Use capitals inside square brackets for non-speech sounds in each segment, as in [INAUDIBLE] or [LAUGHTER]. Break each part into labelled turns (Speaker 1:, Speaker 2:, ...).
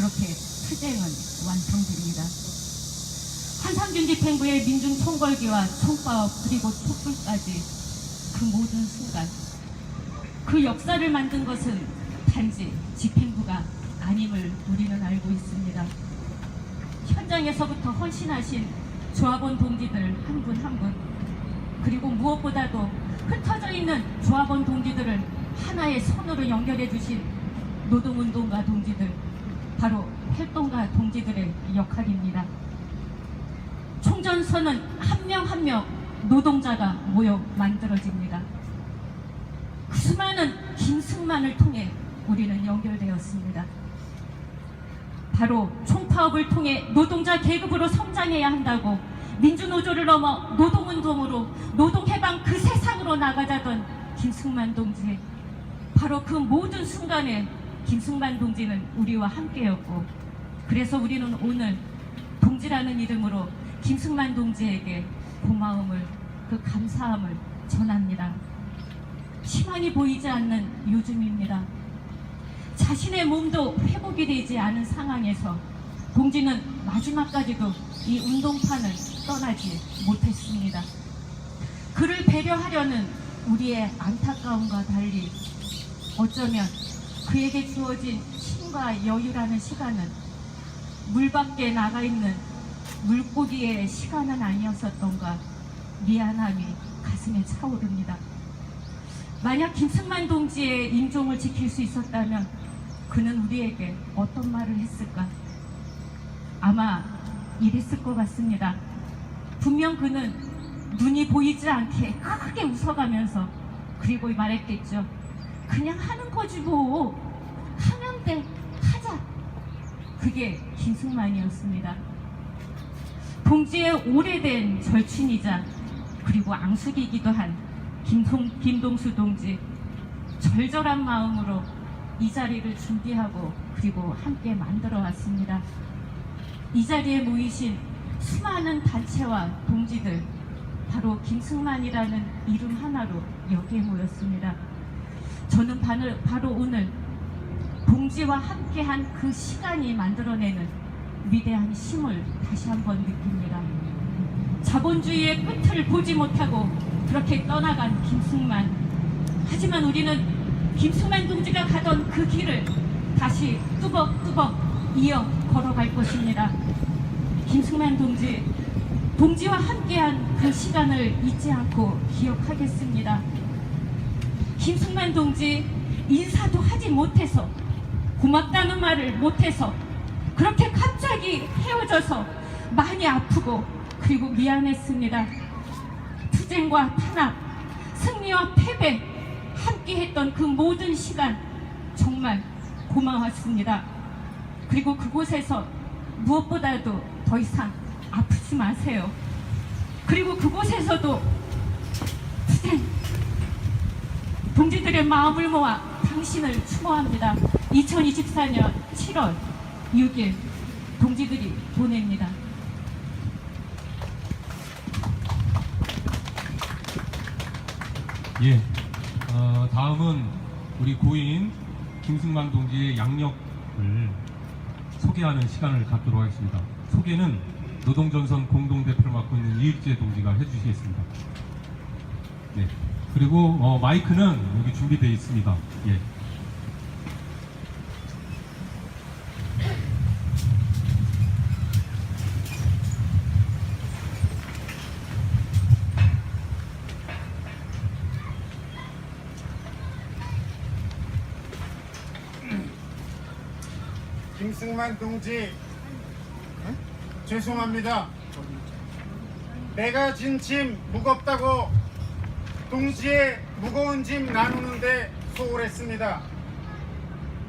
Speaker 1: 그렇게 투쟁은 완성됩니다. 한상준 집행부의 민중 총궐기와 총파업 그리고 촛불까지 그 모든 순간 그 역사를 만든 것은 단지 집행부가 아님을 우리는 알고 있습니다. 현장에서부터 헌신하신 조합원 동지들 한 분 한 분 그리고 무엇보다도 흩어져 있는 조합원 동지들을 하나의 선으로 연결해 주신 노동운동가 동지들 바로 활동가 동지들의 역할입니다. 총전선은 한 명 한 명 노동자가 모여 만들어집니다. 그 수많은 김승만을 통해 우리는 연결되었습니다. 바로 총파업을 통해 노동자 계급으로 성장해야 한다고 민주노조를 넘어 노동운동으로 노동해방 그 세상으로 나가자던 김승만 동지 바로 그 모든 순간에 김승만 동지는 우리와 함께였고 그래서 우리는 오늘 동지라는 이름으로 김승만 동지에게 고마움을 그 감사함을 전합니다. 희망이 보이지 않는 요즘입니다. 자신의 몸도 회복이 되지 않은 상황에서 동지는 마지막까지도 이 운동판을 떠나지 못했습니다. 그를 배려하려는 우리의 안타까움과 달리 어쩌면 그에게 주어진 힘과 여유라는 시간은 물 밖에 나가 있는 물고기의 시간은 아니었었던가 미안함이 가슴에 차오릅니다. 만약 김승만 동지의 임종을 지킬 수 있었다면 그는 우리에게 어떤 말을 했을까? 아마 이랬을 것 같습니다. 분명 그는 눈이 보이지 않게 크게 웃어가면서 그리고 말했겠죠. 그냥 하는 거지 뭐. 하면 돼. 하자. 그게 김승만이었습니다. 동지의 오래된 절친이자 그리고 앙숙이기도 한 김동, 김동수 동지 절절한 마음으로 이 자리를 준비하고 그리고 함께 만들어 왔습니다. 이 자리에 모이신 수많은 단체와 동지들 바로 김승만이라는 이름 하나로 여기에 모였습니다. 저는 바로, 오늘 동지와 함께한 그 시간이 만들어내는 위대한 힘을 다시 한번 느낍니다. 자본주의의 끝을 보지 못하고 그렇게 떠나간 김승만. 하지만 우리는 김승만 동지가 가던 그 길을 다시 뚜벅뚜벅 이어 걸어갈 것입니다. 김승만 동지, 동지와 함께한 그 시간을 잊지 않고 기억하겠습니다. 김승만 동지, 인사도 하지 못해서, 고맙다는 말을 못해서, 그렇게 갑자기 헤어져서 많이 아프고, 그리고 미안했습니다. 투쟁과 탄압, 승리와 패배, 함께 했던 그 모든 시간, 정말 고마웠습니다. 그리고 그곳에서 무엇보다도 더 이상 아프지 마세요. 그리고 그곳에서도 투쟁, 동지들의 마음을 모아 당신을 추모합니다. 2024년 7월 6일 동지들이 보냅니다.
Speaker 2: 예. 어, 다음은 우리 고인 김승만 동지의 양력을 소개하는 시간을 갖도록 하겠습니다. 소개는 노동전선 공동대표를 맡고 있는 이익재 동지가 해주시겠습니다. 네. 그리고 어, 마이크는 여기 준비되어 있습니다. 예.
Speaker 3: 김승만 동지 응? 죄송합니다. 내가 진짐 무겁다고 동지의 무거운 짐 나누는데 소홀했습니다.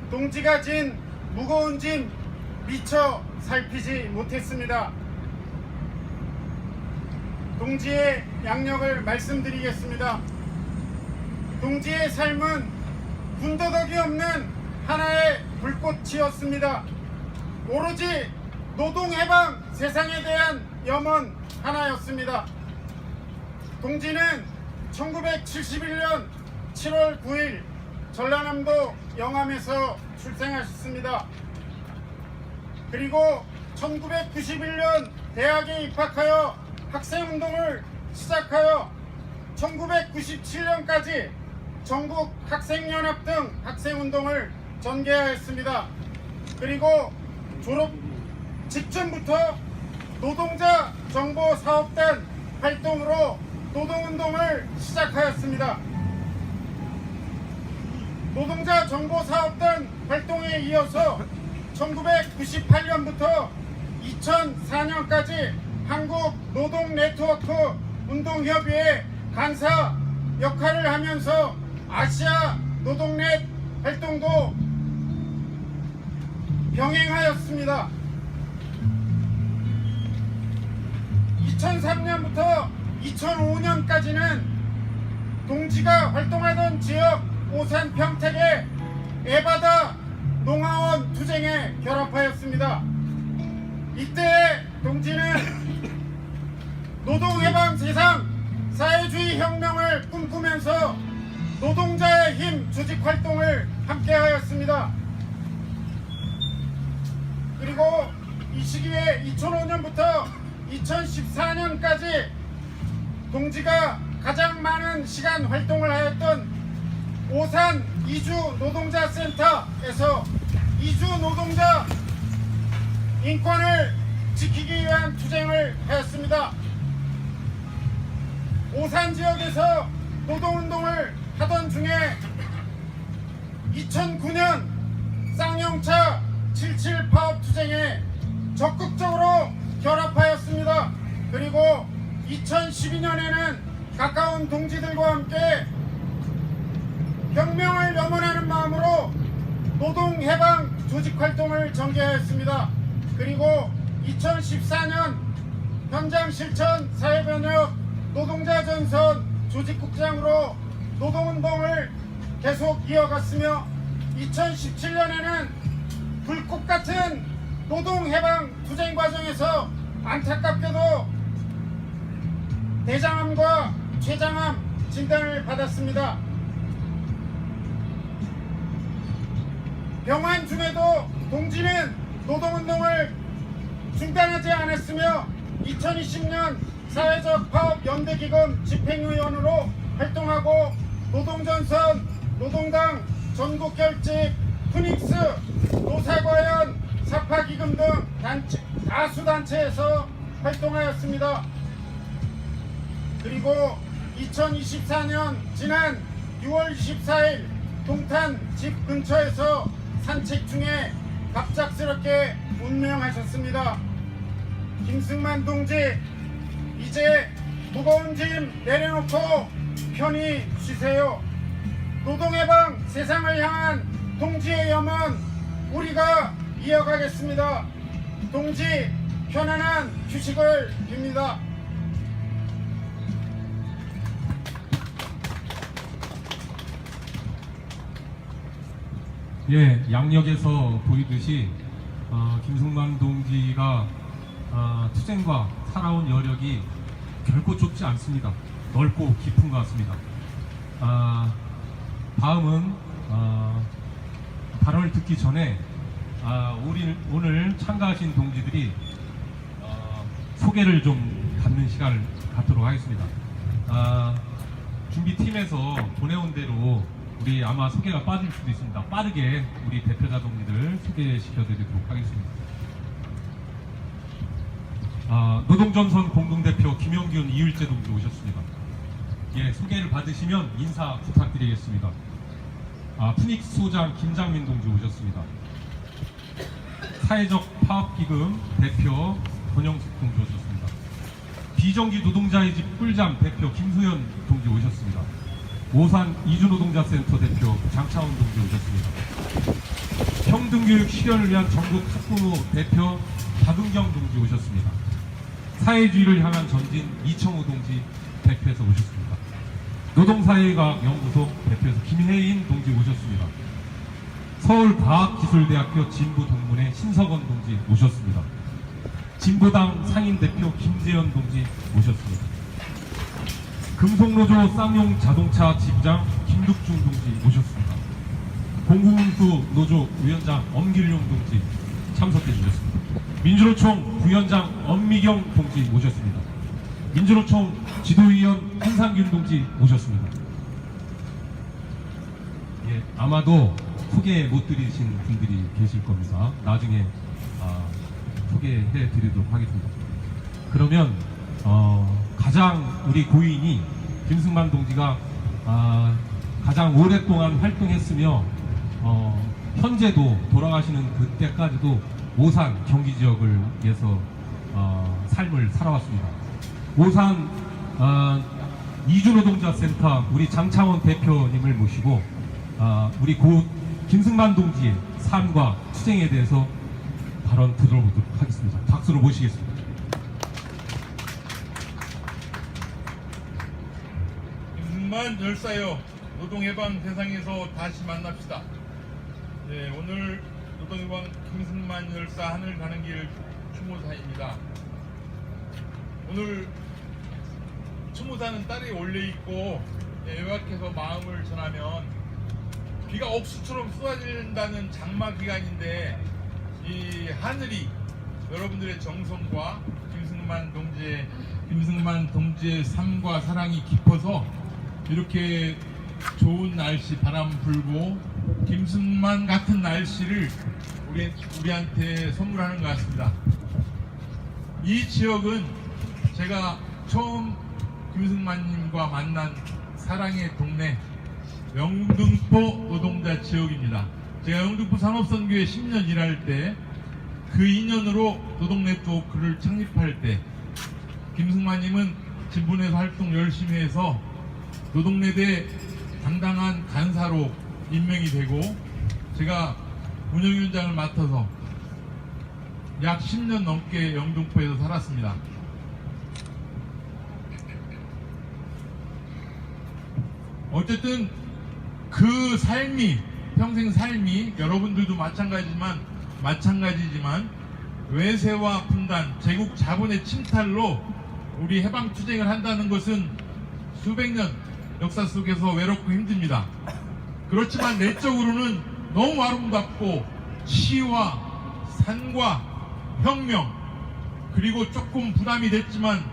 Speaker 3: 동지가 진 무거운 짐 미처 살피지 못했습니다. 동지의 양력을 말씀드리겠습니다. 동지의 삶은 군더더기 없는 하나의 불꽃이었습니다. 오로지 노동해방 세상에 대한 염원 하나였습니다. 동지는 1971년 7월 9일 전라남도 영암에서 출생하셨습니다. 그리고 1991년 대학에 입학하여 학생운동을 시작하여 1997년까지 전국 학생연합 등 학생운동을 전개하였습니다. 그리고 졸업 직전부터 노동자 정보 사업단 활동으로 노동운동을 시작하였습니다. 노동자 정보 사업단 활동에 이어서 1998년부터 2004년까지 한국 노동 네트워크 운동협의회 간사 역할을 하면서 아시아 노동넷 활동도 병행하였습니다. 2003년부터 2005년까지는 동지가 활동하던 지역 오산 평택의 에바다 농아원 투쟁에 결합하였습니다. 이때 동지는 [LAUGHS] 노동해방 세상 사회주의 혁명을 꿈꾸면서 노동자의 힘 조직 활동을 함께 하였습니다. 그리고 이 시기에 2005년부터 2014년까지 동지가 가장 많은 시간 활동을 하였던 오산 이주 노동자 센터에서 이주 노동자 인권을 지키기 위한 투쟁을 하였습니다. 오산 지역에서 노동운동을 하던 중에 2009년 쌍용차 77 파업 투쟁에 적극적으로 결합하였습니다. 그리고 2012년에는 가까운 동지들과 함께 혁명을 염원하는 마음으로 노동해방 조직 활동을 전개하였습니다. 그리고 2014년 현장 실천 사회변혁 노동자 전선 조직국장으로 노동운동을 계속 이어갔으며 2017년에는 불꽃 같은 노동해방 투쟁 과정에서 안타깝게도 대장암과 췌장암 진단을 받았습니다. 병환 중에도 동지는 노동운동을 중단하지 않았으며 2020년 사회적 파업 연대기금 집행위원으로 활동하고 노동전선, 노동당, 전국결집, 푸닉스, 노사과연, 사파기금 등 단체, 다수단체에서 활동하였습니다. 그리고 2024년 지난 6월 24일 동탄 집 근처에서 산책 중에 갑작스럽게 운명하셨습니다. 김승만 동지 이제 무거운 짐 내려놓고 편히 쉬세요. 노동해방 세상을 향한 동지의 염원 우리가 이어가겠습니다. 동지 편안한 휴식을 빕니다.
Speaker 2: 예, 양력에서 보이듯이 어, 김승만 동지가 어, 투쟁과 살아온 여력이 결코 좁지 않습니다. 넓고 깊은 것 같습니다. 아, 다음은 어, 발언을 듣기 전에 아, 우리, 오늘 참가하신 동지들이 어, 소개를 좀 갖는 시간을 갖도록 하겠습니다. 아, 준비팀에서 보내온 대로 우리 아마 소개가 빠질 수도 있습니다. 빠르게 우리 대표자 동지들 소개시켜드리도록 하겠습니다. 아, 노동전선 공동대표 김영균 이일재 동지 오셨습니다. 예, 소개를 받으시면 인사 부탁드리겠습니다. 아, 푸닉스 소장 김장민 동지 오셨습니다. 사회적 파업기금 대표 권영숙 동지 오셨습니다. 비정규 노동자의 집 꿀잠 대표 김수현 동지 오셨습니다. 오산 이주노동자센터 대표 장차원 동지 오셨습니다. 평등교육 실현을 위한 전국 학부모 대표 박은경 동지 오셨습니다. 사회주의를 향한 전진 이청우 동지 대표에서 오셨습니다. 노동사회과학 연구소 대표에서 김혜인 동지 오셨습니다. 서울과학기술대학교 진부 동문회 신석원 동지 오셨습니다. 진보당 상임 대표 김재현 동지 오셨습니다. 금속노조 쌍용 자동차 지부장 김득중 동지 오셨습니다. 공공운수 노조 위원장 엄길용 동지 참석해 주셨습니다. 민주노총 부위원장 엄미경 동지 모셨습니다. 민주노총 지도위원 한상균 동지 모셨습니다. 예, 아마도 소개 못 드리신 분들이 계실 겁니다. 나중에 아, 소개해 드리도록 하겠습니다. 그러면 어, 가장 우리 고인이 김승만 동지가 아, 가장 오랫동안 활동했으며 어, 현재도 돌아가시는 그때까지도 오산 경기 지역을 위해서 어, 삶을 살아왔습니다. 오산 어, 이주노동자센터 우리 장창원 대표님을 모시고 아, 우리 고 김승만 동지의 삶과 투쟁에 대해서 발언 들어보도록 하겠습니다. 박수로 모시겠습니다.
Speaker 4: 김승만 열사여 노동해방 세상에서 다시 만납시다. 네, 오늘 노동해방 김승만 열사 하늘 가는 길 추모사입니다. 오늘 추모사는 딸이 올려 있고 네, 요약해서 마음을 전하면 비가 옥수처럼 쏟아진다는 장마 기간인데 이 하늘이 여러분들의 정성과 김승만 동지의 김승만 동지의 삶과 사랑이 깊어서 이렇게 좋은 날씨 바람 불고 김승만 같은 날씨를 우리 우리한테 선물하는 것 같습니다. 이 지역은 제가 처음 김승만님과 만난 사랑의 동네 영등포 노동자 지역입니다. 제가 영등포 산업선교회 10년 일할 때 그 인연으로 노동네트워크를 창립할 때 김승만님은 진분에서 활동 열심히 해서 노동내대 당당한 간사로 임명이 되고 제가 운영위원장을 맡아서 약 10년 넘게 영등포에서 살았습니다. 어쨌든 그 삶이 평생 삶이 여러분들도 마찬가지지만 마찬가지지만 외세와 분단, 제국 자본의 침탈로 우리 해방 투쟁을 한다는 것은 수백 년 역사 속에서 외롭고 힘듭니다. 그렇지만 내적으로는 너무 아름답고 시와 산과 혁명 그리고 조금 부담이 됐지만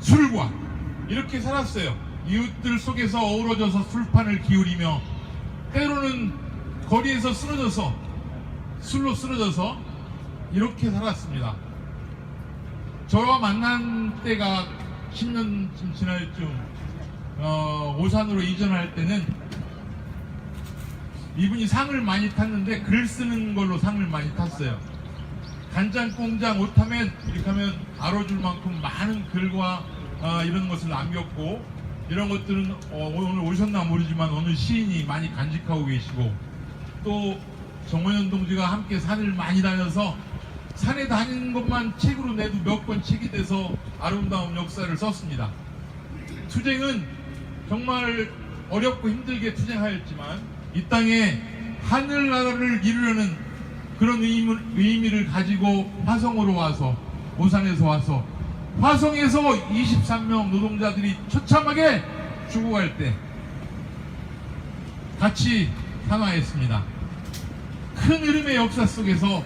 Speaker 4: 술과 이렇게 살았어요. 이웃들 속에서 어우러져서 술판을 기울이며 때로는 거리에서 쓰러져서 술로 쓰러져서 이렇게 살았습니다. 저와 만난 때가 10년쯤 지날 쯤 어, 오산으로 이전할 때는 이분이 상을 많이 탔는데 글 쓰는 걸로 상을 많이 탔어요. 간장 공장 오타면 이렇게 하면 알아줄 만큼 많은 글과 어, 이런 것을 남겼고 이런 것들은 어, 오늘 오셨나 모르지만 어느 시인이 많이 간직하고 계시고 또 정원현 동지가 함께 산을 많이 다녀서 산에 다니는 것만 책으로 내도 몇 권 책이 돼서 아름다운 역사를 썼습니다. 투쟁은 정말 어렵고 힘들게 투쟁하였지만 이 땅에 하늘나라를 이루려는 그런 의미, 의미를 가지고 화성으로 와서 오산에서 와서 화성에서 23명 노동자들이 처참하게 죽어갈 때 같이 탄화했습니다. 큰 흐름의 역사 속에서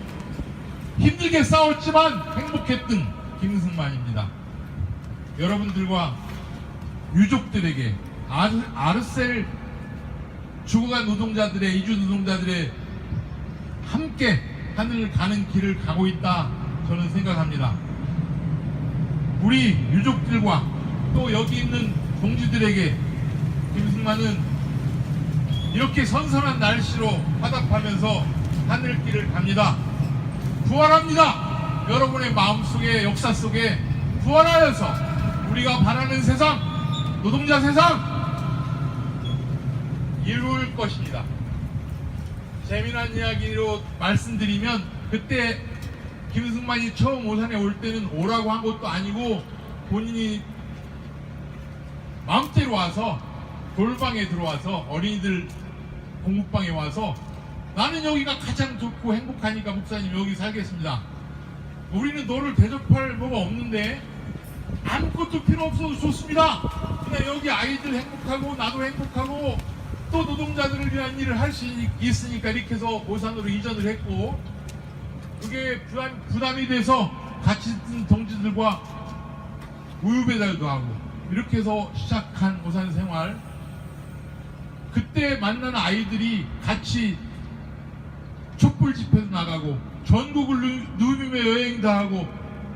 Speaker 4: 힘들게 싸웠지만 행복했던 김승만입니다. 여러분들과 유족들에게 아르, 아르셀 죽어간 노동자들의 이주 노동자들의 함께 하늘 가는 길을 가고 있다 저는 생각합니다. 우리 유족들과 또 여기 있는 동지들에게 김승만은 이렇게 선선한 날씨로 화답하면서 하늘길을 갑니다. 부활합니다. 여러분의 마음속에 역사 속에 부활하여서 우리가 바라는 세상, 노동자 세상 이룰 것입니다. 재미난 이야기로 말씀드리면 그때 김승만이 처음 오산에 올 때는 오라고 한 것도 아니고 본인이 마음대로 와서 돌방에 들어와서 어린이들 공부방에 와서 나는 여기가 가장 좋고 행복하니까 목사님 여기 살겠습니다. 우리는 너를 대접할 뭐가 없는데 아무것도 필요 없어도 좋습니다. 그냥 여기 아이들 행복하고 나도 행복하고 또 노동자들을 위한 일을 할 수 있으니까 이렇게 해서 오산으로 이전을 했고 그게 부담, 부담이 돼서 같이 있는 동지들과 우유 배달도 하고 이렇게 해서 시작한 오산 생활 그때 만난 아이들이 같이 촛불 집회도 나가고 전국을 누- 누비며 여행도 하고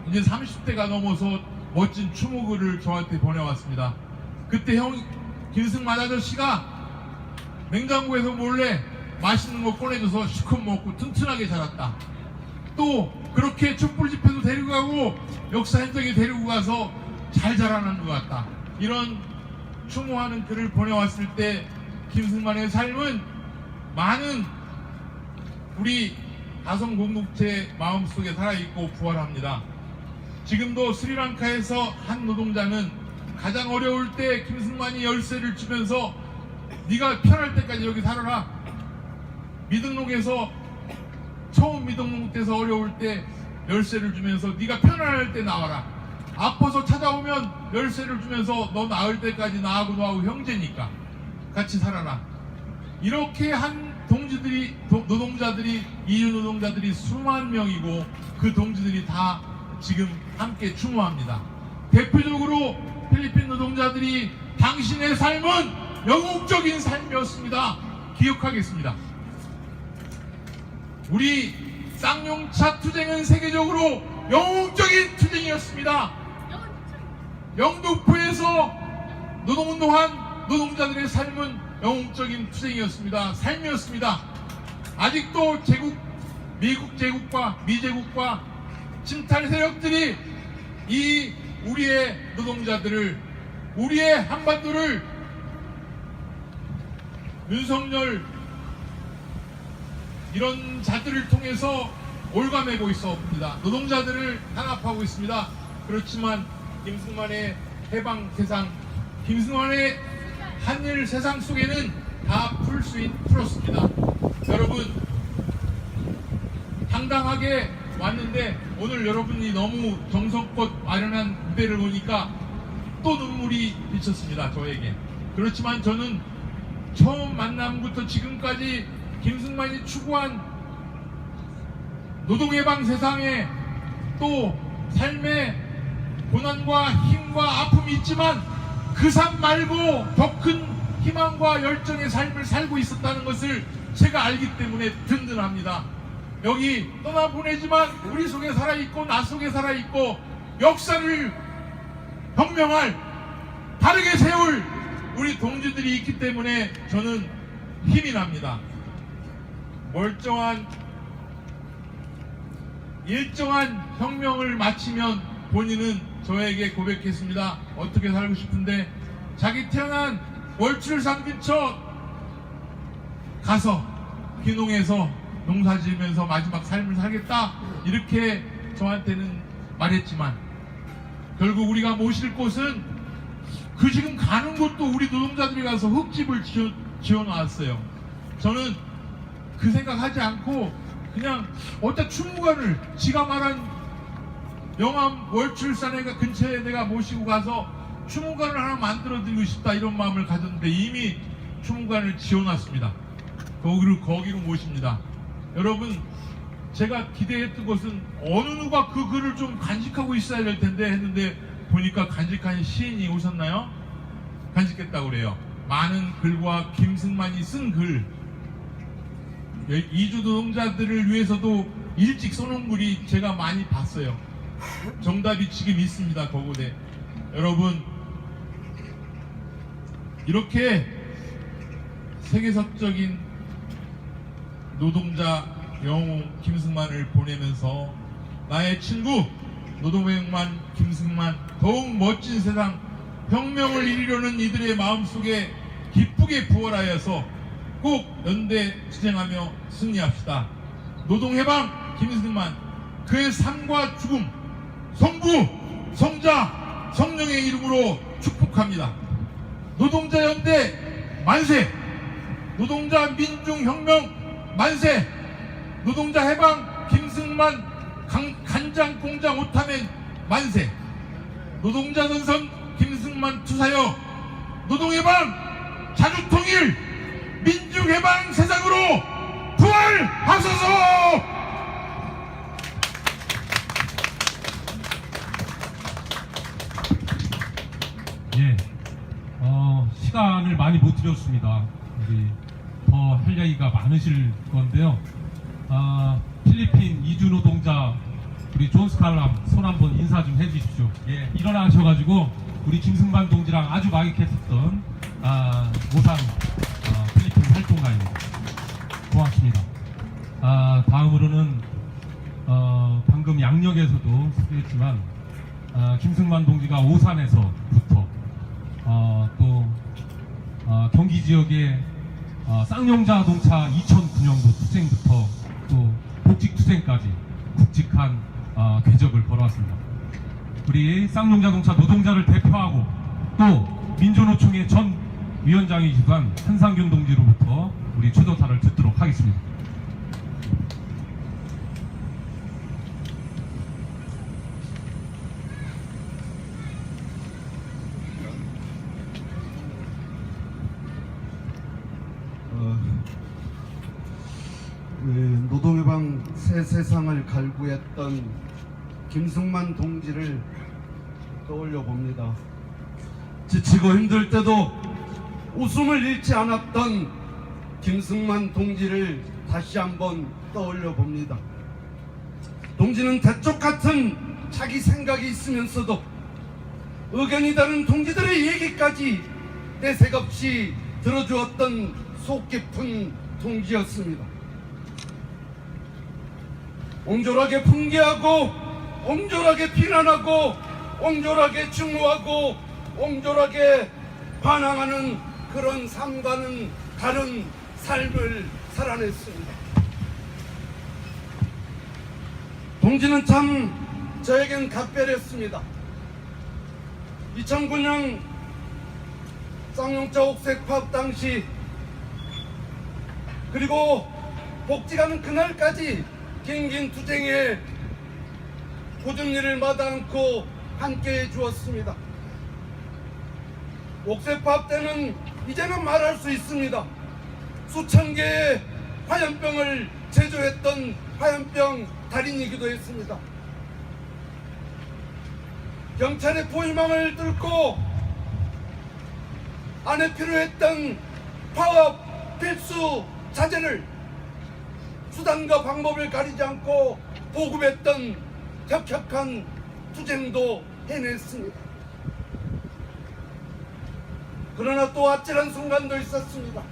Speaker 4: 이제 30대가 넘어서 멋진 추모글을 저한테 보내왔습니다. 그때 형 김승만 아저씨가 냉장고에서 몰래 맛있는 거 꺼내줘서 시컷 먹고 튼튼하게 자랐다. 또 그렇게 촛불 집회도 데리고 가고 역사 행정에 데리고 가서 잘 자라는 것 같다. 이런 추모하는 글을 보내왔을 때 김승만의 삶은 많은 우리 다성 공동체 마음속에 살아있고 부활합니다. 지금도 스리랑카에서 한 노동자는 가장 어려울 때 김승만이 열쇠를 주면서 네가 편할 때까지 여기 살아라. 미등록에서 처음 미등록 때서 어려울 때 열쇠를 주면서 네가 편안할 때 나와라. 아파서 찾아오면 열쇠를 주면서 너 나을 때까지 나하고 너하고 형제니까 같이 살아라. 이렇게 한 동지들이 도- 노동자들이 이유 노동자들이 수만 명이고 그 동지들이 다 지금 함께 추모합니다. 대표적으로 필리핀 노동자들이 당신의 삶은 영웅적인 삶이었습니다. 기억하겠습니다. 우리 쌍용차 투쟁은 세계적으로 영웅적인 투쟁이었습니다. 영등포에서 노동운동한 노동자들의 삶은 영웅적인 투쟁이었습니다. 삶이었습니다. 아직도 제국, 미국 제국과 미제국과 침탈 세력들이 이 우리의 노동자들을, 우리의 한반도를 윤석열 이런 자들을 통해서 올가매고 있습니다. 노동자들을 탄압하고 있습니다. 그렇지만 김승만의 해방 세상, 김승만의 한일 세상 속에는 다 풀 수 있, 풀었습니다. 여러분, 당당하게 왔는데 오늘 여러분이 너무 정성껏 마련한 무대를 보니까 또 눈물이 비쳤습니다. 저에게. 그렇지만 저는 처음 만남부터 지금까지 김승만이 추구한 노동해방 세상에 또 삶의 고난과 힘과 아픔이 있지만 그 삶 말고 더 큰 희망과 열정의 삶을 살고 있었다는 것을 제가 알기 때문에 든든합니다. 여기 떠나보내지만 우리 속에 살아있고 나 속에 살아있고 역사를 혁명할 다르게 세울 우리 동지들이 있기 때문에 저는 힘이 납니다. 멀쩡한 일정한 혁명을 마치면 본인은 저에게 고백했습니다. 어떻게 살고 싶은데 자기 태어난 월출산 근처 가서 귀농해서 농사 지으면서 마지막 삶을 살겠다 이렇게 저한테는 말했지만 결국 우리가 모실 곳은 그 지금 가는 곳도 우리 노동자들이 가서 흙집을 지어, 지어 놨어요. 저는 그 생각하지 않고 그냥 어디다 충무관을 지가 말한 영암 월출산에 근처에 내가 모시고 가서 추문관을 하나 만들어 드리고 싶다 이런 마음을 가졌는데 이미 추문관을 지어놨습니다. 거기로 거기로 모십니다. 여러분 제가 기대했던 것은 어느 누가 그 글을 좀 간직하고 있어야 될 텐데 했는데 보니까 간직한 시인이 오셨나요? 간직했다고 그래요. 많은 글과 김승만이 쓴 글. 이주 노동자들을 위해서도 일찍 써놓은 글이 제가 많이 봤어요. 정답이 지금 있습니다. 거기에 여러분 이렇게 세계사적인 노동자 영웅 김승만을 보내면서 나의 친구 노동행만 김승만 더욱 멋진 세상 혁명을 이루려는 이들의 마음속에 기쁘게 부활하여서 꼭 연대 투쟁하며 승리합시다. 노동해방 김승만 그의 삶과 죽음 성부 성자 성령의 이름으로 축복합니다. 노동자 연대 만세 노동자 민중혁명 만세 노동자 해방 김승만 강- 간, 장 공장 못하면 만세. 노동자 선선 김승만 투사여 노동해방 자주통일 민중해방 세상으로 부활하소서!
Speaker 2: 예, 어, 시간을 많이 못 드렸습니다. 우리 더 할 이야기가 많으실 건데요. 아, 필리핀 이주 노동자 우리 존 스칼람 손 한번 인사 좀 해주십시오. 예, 일어나셔가지고 우리 김승만 동지랑 아주 마이했었던 아, 오산 아, 필리핀 활동가입니다. 고맙습니다. 아, 다음으로는 어, 방금 양력에서도 소개했지만 아, 김승만 동지가 오산에서부터 어, 또 어, 경기 지역의 어, 쌍용자 자동차 2009년도 투쟁부터 또 복직 투쟁까지 굵직한 어, 궤적을 걸어왔습니다. 우리 쌍용 자동차 노동자를 대표하고 또 민주노총의 전 위원장이시던 한상균 동지로부터 우리 추도사를 듣도록 하겠습니다.
Speaker 5: 새 세상을 갈구했던 김승만 동지를 떠올려 봅니다. 지치고 힘들 때도 웃음을 잃지 않았던 김승만 동지를 다시 한번 떠올려 봅니다. 동지는 대쪽 같은 자기 생각이 있으면서도 의견이 다른 동지들의 얘기까지 내색 없이 들어주었던 속 깊은 동지였습니다. 옹졸하게 풍기하고 옹졸하게 비난하고 옹졸하게 증오하고 옹졸하게 반항하는 그런 삶과는 다른 삶을 살아냈습니다. 동지는 참 저에겐 각별했습니다. 2009년 쌍용차 옥색 파업 당시 그리고 복직하는 그날까지 긴긴 투쟁에 고준 일을 마다 않고 함께해 주었습니다. 파업 때는 이제는 말할 수 있습니다. 수천 개의 화염병을 제조했던 화염병 달인이기도 했습니다. 경찰의 포위망을 뚫고 안에 필요했던 파업 필수 자재를 수단과 방법을 가리지 않고 보급했던 혁혁한 투쟁도 해냈습니다. 그러나 또 아찔한 순간도 있었습니다.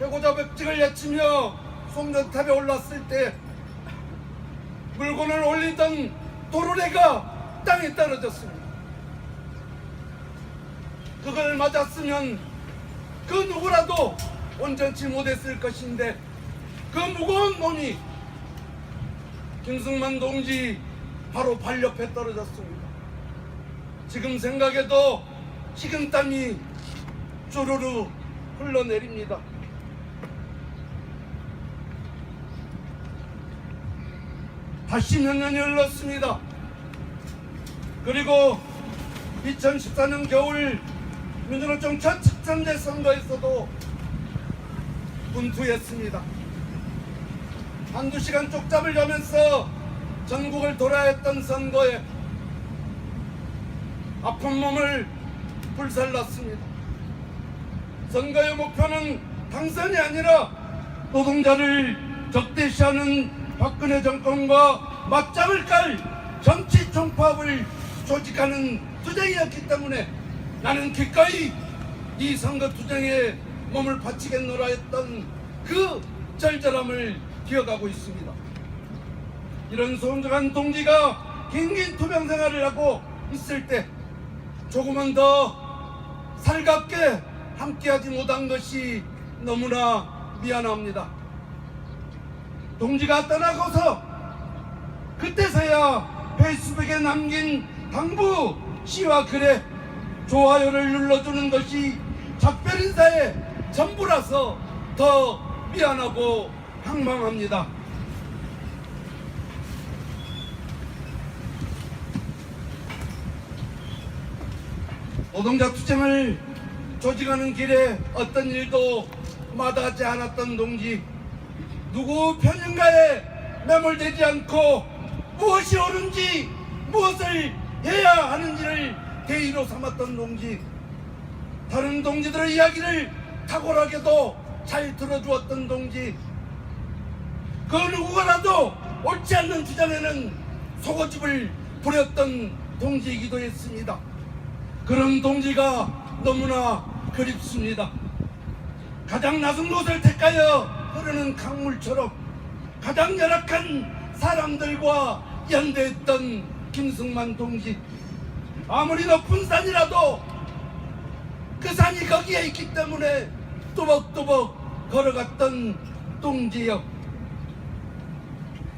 Speaker 5: 해고자 백직을 외치며 송전탑에 올랐을 때 물건을 올리던 도로래가 땅에 떨어졌습니다. 그걸 맞았으면 그 누구라도 온전치 못했을 것인데 그 무거운 몸이 김승만 동지 바로 발 옆에 떨어졌습니다. 지금 생각해도 식은땀이 주르르 흘러내립니다. 다시 몇 년이 흘렀습니다. 그리고 2014년 겨울 민주노총 첫 직전제 선거에서도 분투했습니다. 한두 시간 쪽잡을 여면서 전국을 돌아야 했던 선거에 아픈 몸을 불살랐습니다. 선거의 목표는 당선이 아니라 노동자를 적대시하는 박근혜 정권과 맞짱을 깔 정치 총파업을 조직하는 투쟁이었기 때문에 나는 기꺼이 이 선거 투쟁에 몸을 바치겠노라 했던 그 절절함을 기억하고 있습니다. 이런 소중한 동지가 긴긴 투병 생활을 하고 있을 때 조금은 더 살갑게 함께하지 못한 것이 너무나 미안합니다. 동지가 떠나고서 그때서야 페이스북에 남긴 당부 시와 글에 좋아요를 눌러주는 것이 작별 인사의 전부라서 더 미안하고 황망합니다. 노동자 투쟁을 조직하는 길에 어떤 일도 마다하지 않았던 동지 누구 편인가에 매몰되지 않고 무엇이 옳은지 무엇을 해야 하는지를 대의로 삼았던 동지 다른 동지들의 이야기를 탁월하게도 잘 들어주었던 동지 그 누구가라도 옳지 않는 주장에는 속옷집을 부렸던 동지이기도 했습니다. 그런 동지가 너무나 그립습니다. 가장 낮은 곳을 택하여 흐르는 강물처럼 가장 열악한 사람들과 연대했던 김승만 동지 아무리 높은 산이라도 그 산이 거기에 있기 때문에 또박또박 걸어갔던 동지여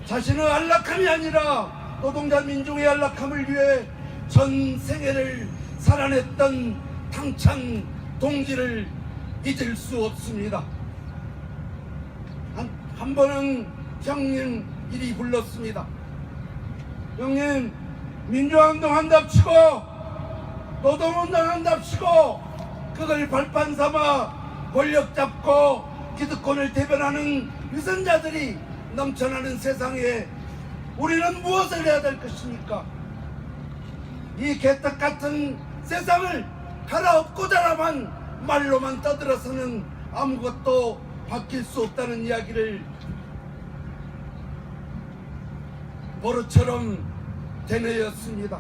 Speaker 5: 자신의 안락함이 아니라 노동자 민중의 안락함을 위해 전 생애를 살아냈던 당찬 동지를 잊을 수 없습니다. 한, 한 번은 형님 이리 불렀습니다. 형님 민주화운동 한답시고 노동운동 한답시고 그걸 발판 삼아 권력 잡고 기득권을 대변하는 위선자들이 넘쳐나는 세상에 우리는 무엇을 해야 될 것입니까? 이 개떡 같은 세상을 갈아엎고 자라만 말로만 떠들어서는 아무것도 바뀔 수 없다는 이야기를 버릇처럼 되뇌었습니다.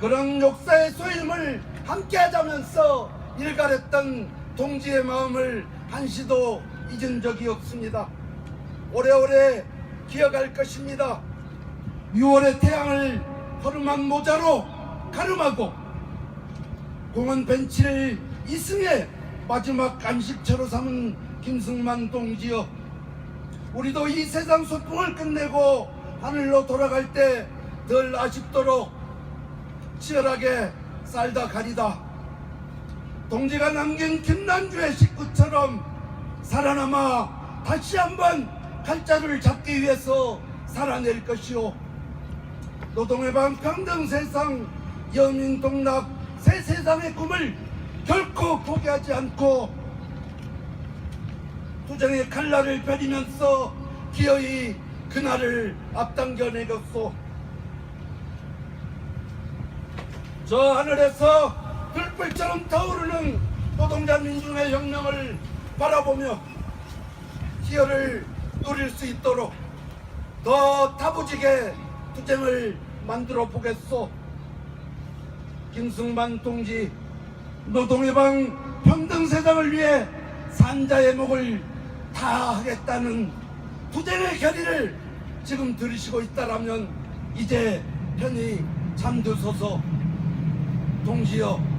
Speaker 5: 그런 역사의 소임을 함께 하자면서 일갈했던 동지의 마음을 한시도 잊은 적이 없습니다. 오래오래 기억할 것입니다. 6월의 태양을 허름한 모자로 가름하고 공원 벤치를 이승의 마지막 간식처로 삼은 김승만 동지여 우리도 이 세상 소풍을 끝내고 하늘로 돌아갈 때 덜 아쉽도록 치열하게 살다 가리다 동지가 남긴 김난주의 식구처럼 살아남아 다시 한번 칼자루를 잡기 위해서 살아낼 것이오. 노동의 방 평등 세상 여민 동락 새 세상의 꿈을 결코 포기하지 않고 투쟁의 칼날을 벼리면서 기어이 그날을 앞당겨 내겼소. 저 하늘에서 불불처럼 타오르는 노동자 민중의 혁명을 바라보며 기여를 누릴 수 있도록 더 다부지게 투쟁을 만들어 보겠소. 김승만 동지 노동의 방 평등 세상을 위해 산자의 목을 다하겠다는 투쟁의 결의를 지금 들으시고 있다라면 이제 편히 잠드소서 동지여